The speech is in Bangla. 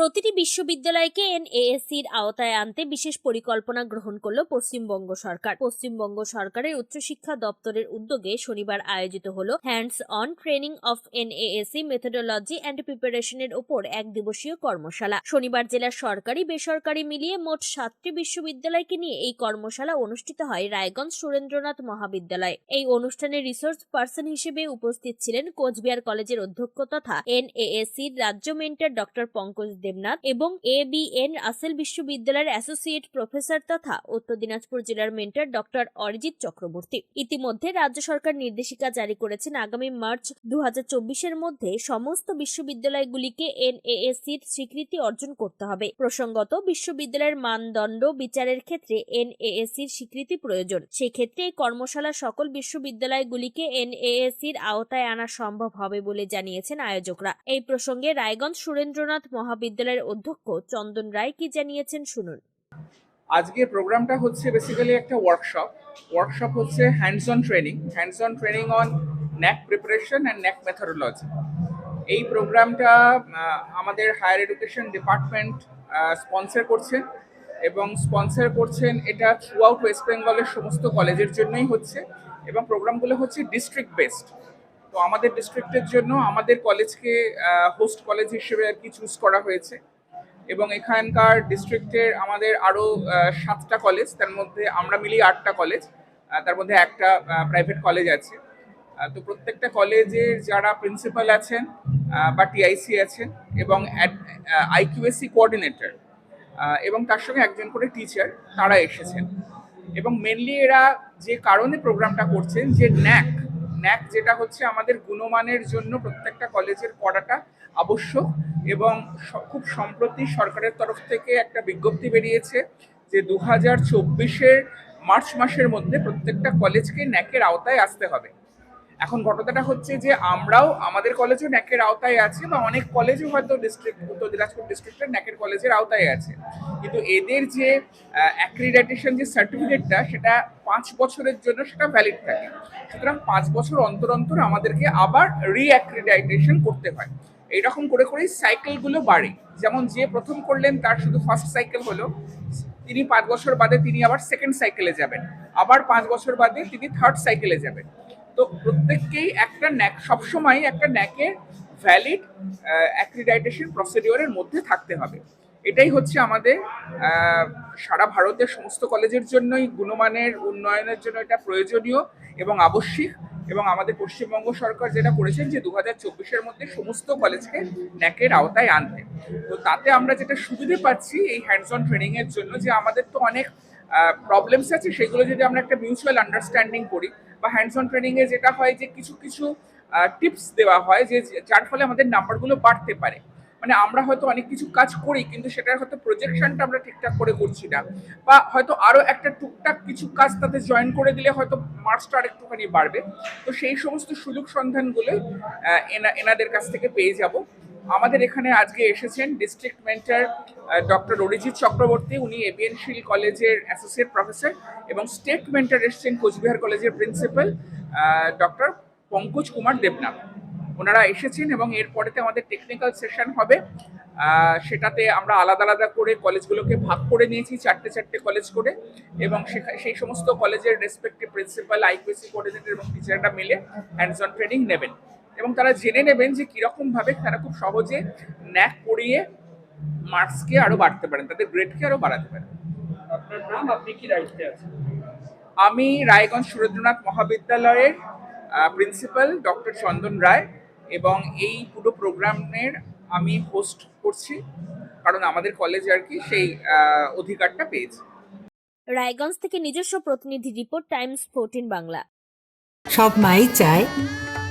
প্রতিটি বিশ্ববিদ্যালয়কে এনএএসসির আওতায় আনতে বিশেষ পরিকল্পনা গ্রহণ করল পশ্চিমবঙ্গ সরকার। পশ্চিমবঙ্গ সরকারের উচ্চশিক্ষা দপ্তরের উদ্যোগে শনিবার আয়োজিত হল hands on training of NAAC methodology and প্রিপারেশনের উপর এক দিবসীয় কর্মশালা। শনিবার জেলার সরকারি, বেসরকারি মিলিয়ে মোট সাতটি বিশ্ববিদ্যালয়কে নিয়ে এই কর্মশালা অনুষ্ঠিত হয় রায়গঞ্জ সুরেন্দ্রনাথ মহাবিদ্যালয়ে। এই অনুষ্ঠানে রিসোর্স পার্সন হিসেবে উপস্থিত ছিলেন কোচবিহার কলেজের অধ্যক্ষ তথা এনএএসির রাজ্য মেন্টার ডক্টর পঙ্কজ দেবনাথ এবং এ বি এন রাসেল বিশ্ববিদ্যালয়ের অ্যাসোসিয়েট প্রফেসর তথা উত্তর দিনাজপুর জেলার মেন্টর ডক্টর অরিজিৎ চক্রবর্তী। ইতিমধ্যে রাজ্য সরকার নির্দেশিকা জারি করেছেন আগামী মার্চ দু এর মধ্যে সমস্ত বিশ্ববিদ্যালয়গুলিকে এন এনএএসির স্বীকৃতি অর্জন করতে হবে। প্রসঙ্গত, বিশ্ববিদ্যালয়ের মানদণ্ড বিচারের ক্ষেত্রে এন এনএএসির স্বীকৃতি প্রয়োজন। সেক্ষেত্রে এই কর্মশালা সকল বিশ্ববিদ্যালয়গুলিকে এন এনএএসির আওতায় আনা সম্ভব হবে বলে জানিয়েছেন আয়োজকরা। এই প্রসঙ্গে রায়গঞ্জ সুরেন্দ্রনাথ মহাবিদ্যালয়ের অধ্যক্ষ চন্দন রায় কি জানিয়েছেন শুনুন। আজকের প্রোগ্রামটা হচ্ছে বেসিক্যালি একটা ওয়ার্কশপ ওয়ার্কশপ হচ্ছে hands on training hands on training on NAAC preparation and NAAC methodology এই প্রোগ্রামটা আমাদের হায়ার এডুকেশন ডিপার্টমেন্ট স্পন্সর করছেন এবং স্পন্সর করছেন এটা থ্রু আউট ওয়েস্ট বেঙ্গলের সমস্ত কলেজের জন্যই হচ্ছে এবং প্রোগ্রামগুলো হচ্ছে ডিস্ট্রিক্ট বেসড তো আমাদের ডিস্ট্রিক্টের জন্য আমাদের কলেজকে হোস্ট কলেজ হিসেবে আর কি চুজ করা হয়েছে। এবং এখানকার ডিস্ট্রিক্টের আমাদের আরও সাতটা কলেজ তার মধ্যে আমরা মিলিয়ে আটটা কলেজ তার মধ্যে একটা প্রাইভেট কলেজ আছে। তো প্রত্যেকটা কলেজের যারা প্রিন্সিপাল আছেন বা টিআইসি আছেন এবং আইকিউএসসি কোঅর্ডিনেটর এবং তার সঙ্গে একজন করে টিচার তারা এসেছেন। এবং মেনলি এরা যে কারণে প্রোগ্রামটা করছেন যে ন্যাক ন্যাক যেটা হচ্ছে আমাদের গুণমানের জন্য প্রত্যেকটা কলেজের পড়াটা আবশ্যক এবং খুব সম্প্রতি সরকারের তরফ থেকে একটা বিজ্ঞপ্তি বেরিয়েছে যে দু হাজার মার্চ মাসের মধ্যে প্রত্যেকটা কলেজকে ন্যাকের আওতায় আসতে হবে। এখন ঘটনাটা হচ্ছে যে আমরাও আমাদের কলেজও ন্যাকের আওতায় আছে বা অনেক কলেজও হয়তো ডিস্ট্রিক্ট উত্তর দিনাজপুর ডিস্ট্রিক্টের ন্যাকের কলেজের আওতায় আছে। কিন্তু এদের যে অ্যাক্রিডাইটেশন যে সার্টিফিকেটটা সেটা পাঁচ বছরের জন্য সেটা ভ্যালিড থাকে। সুতরাং পাঁচ বছর অন্তর অন্তর আমাদেরকে আবার রিঅ্যাক্রিডাইটেশন করতে হয়। এইরকম করে করেই সাইকেলগুলো বাড়ে। যেমন যে প্রথম করলেন, তার শুধু ফার্স্ট সাইকেল হলো। তিনি পাঁচ বছর বাদে তিনি আবার সেকেন্ড সাইকেলে যাবেন। আবার পাঁচ বছর বাদে তিনি থার্ড সাইকেলে যাবেন। তো প্রত্যেককেই একটা ন্যাক সবসময় একটা ন্যাকের ভ্যালিড অ্যাক্রিডাইটেশন প্রসিডিওরের মধ্যে থাকতে হবে। এটাই হচ্ছে আমাদের সারা ভারতের সমস্ত কলেজের জন্যই গুণমানের উন্নয়নের জন্য এটা প্রয়োজনীয় এবং আবশ্যিক এবং আমাদের পশ্চিমবঙ্গ সরকার যেটা করেছেন যে দু হাজার চব্বিশের মধ্যে সমস্ত কলেজকে ন্যাকের আওতায় আনতে তো তাতে আমরা যেটা সুবিধে পাচ্ছি এই হ্যান্ডস অন ট্রেনিং এর জন্য যে আমাদের তো অনেক প্রবলেমস আছে, সেগুলো যদি আমরা একটা মিউচুয়াল আন্ডারস্ট্যান্ডিং করি, বা হ্যান্ডস অন ট্রেনিং এ যেটা হয় যে কিছু কিছু টিপস দেওয়া হয় যে যার ফলে আমাদের নাম্বারগুলো বাড়তে পারে। মানে আমরা হয়তো অনেক কিছু কাজ করি, কিন্তু সেটার হয়তো প্রজেকশনটা আমরা ঠিকঠাক করে করছি না। বা হয়তো আরও একটা টুকটাক কিছু কাজ তাতে জয়েন করে দিলে হয়তো মার্কসটা আরেকটুখানি বাড়বে। তো সেই সমস্ত সুযোগ সন্ধানগুলোই এনা- এনাদের কাছ থেকে পেয়ে যাব। আমাদের এখানে আজকে এসেছেন district mentor doctor Arijit Chakraborty. উনি এবিএন শিল কলেজের অ্যাসোসিয়েট প্রফেসর এবং স্টেট মেন্টার এসেছেন কোচবিহার কলেজের প্রিন্সিপাল ডক্টর পঙ্কজ কুমার দেবনাথ। ওনারা এসেছেন এবং এরপরেতে আমাদের টেকনিক্যাল সেশন হবে। সেটাতে আমরা আলাদা আলাদা করে কলেজগুলোকে ভাগ করে নিয়েছি, চারটে চারটে কলেজ করে। এবং সেই সমস্ত কলেজের রেসপেক্টিভ প্রিন্সিপাল আইপিএসি কোঅর্ডিনেটর এবং টিচাররা মিলে হ্যান্ডস অন ট্রেনিং নেবেন। এবং তারা জেনে নেবেন যে কীরকম ভাবে তারা খুব সহজে ন্যাক করিয়ে মার্কসকে আরও বাড়তে পারেন তাদের গ্রেডকে আরও বাড়াতে পারেন। আপনার নাম? আপনি কি দায়িত্বে আছেন? আমি রায়গঞ্জ সুরেন্দ্রনাথ মহাবিদ্যালয়ের প্রিন্সিপাল ডক্টর চন্দন রায় এবং এই পুরো প্রোগ্রামের আমি হোস্ট করছি কারণ আমাদের কলেজে আর কি সেই অধিকারটা পেয়েছে। রায়গঞ্জ থেকে নিজস্ব প্রতিনিধি রিপোর্ট টাইমস ফোরটিন বাংলা। সব মাই চায়